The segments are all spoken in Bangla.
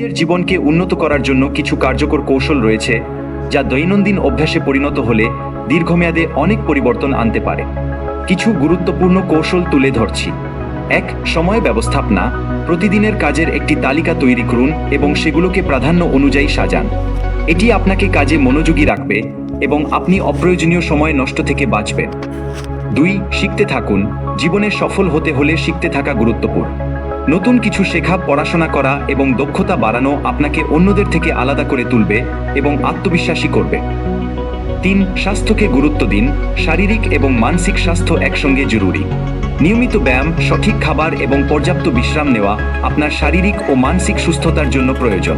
নিজের জীবনকে উন্নত করার জন্য কিছু কার্যকর কৌশল রয়েছে, যা দৈনন্দিন অভ্যাসে পরিণত হলে দীর্ঘমেয়াদে অনেক পরিবর্তন আনতে পারে। কিছু গুরুত্বপূর্ণ কৌশল তুলে ধরছি। এক, সময় ব্যবস্থাপনা। প্রতিদিনের কাজের একটি তালিকা তৈরি করুন এবং সেগুলোকে প্রাধান্য অনুযায়ী সাজান। এটি আপনাকে কাজে মনোযোগী রাখবে এবং আপনি অপ্রয়োজনীয় সময় নষ্ট থেকে বাঁচবেন। দুই, শিখতে থাকুন। জীবনে সফল হতে হলে শিখতে থাকা গুরুত্বপূর্ণ। নতুন কিছু শেখা, পড়াশোনা করা এবং দক্ষতা বাড়ানো আপনাকে অন্যদের থেকে আলাদা করে তুলবে এবং আত্মবিশ্বাসী করবে। তিন, স্বাস্থ্যকে গুরুত্ব দিন। শারীরিক এবং মানসিক স্বাস্থ্য একসঙ্গে জরুরি। নিয়মিত ব্যায়াম, সঠিক খাবার এবং পর্যাপ্ত বিশ্রাম নেওয়া আপনার শারীরিক ও মানসিক সুস্থতার জন্য প্রয়োজন।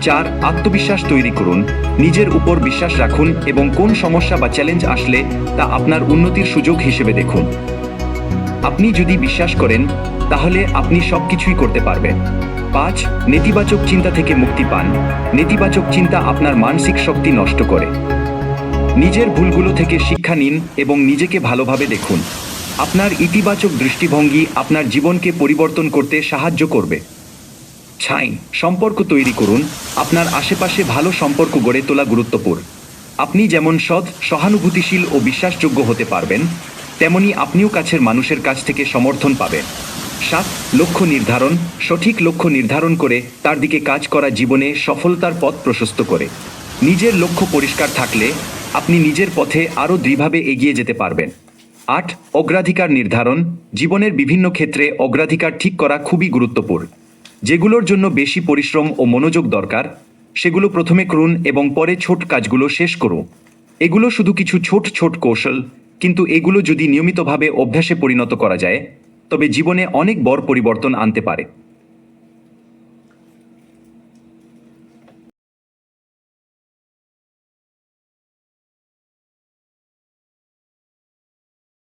চার, আত্মবিশ্বাস তৈরি করুন। নিজের উপর বিশ্বাস রাখুন এবং কোন সমস্যা বা চ্যালেঞ্জ আসলে তা আপনার উন্নতির সুযোগ হিসেবে দেখুন। আপনি যদি বিশ্বাস করেন তাহলে আপনি সবকিছুই করতে পারবেন। পাঁচ, নেতিবাচক চিন্তা থেকে মুক্তি পান। নেতিবাচক চিন্তা আপনার মানসিক শক্তি নষ্ট করে। নিজের ভুলগুলো থেকে শিক্ষা নিন এবং নিজেকে ভালোভাবে দেখুন। আপনার ইতিবাচক দৃষ্টিভঙ্গি আপনার জীবনকে পরিবর্তন করতে সাহায্য করবে। ছাই সম্পর্ক তৈরি করুন। আপনার আশেপাশে ভালো সম্পর্ক গড়ে তোলা গুরুত্বপূর্ণ। আপনি যেমন সৎ, সহানুভূতিশীল ও বিশ্বাসযোগ্য হতে পারবেন, তেমনি আপনিও কাছের মানুষের কাছ থেকে সমর্থন পাবেন। সাত, লক্ষ্য নির্ধারণ, সঠিক লক্ষ্য নির্ধারণ করে তার দিকে কাজ করা জীবনে সফলতার পথ প্রশস্ত করে। নিজের লক্ষ্য পরিষ্কার থাকলে আপনি নিজের পথে আরও দৃঢ়ভাবে এগিয়ে যেতে পারবেন। আট, অগ্রাধিকার নির্ধারণ, জীবনের বিভিন্ন ক্ষেত্রে অগ্রাধিকার ঠিক করা খুবই গুরুত্বপূর্ণ। যেগুলোর জন্য বেশি পরিশ্রম ও মনোযোগ দরকার, সেগুলো প্রথমে করুন এবং পরে ছোট কাজগুলো শেষ করুন। এগুলো শুধু কিছু ছোট ছোট কৌশল, কিন্তু এগুলো যদি নিয়মিতভাবে অভ্যাসে পরিণত করা যায় তবে জীবনে অনেক বড় পরিবর্তন আনতে পারে।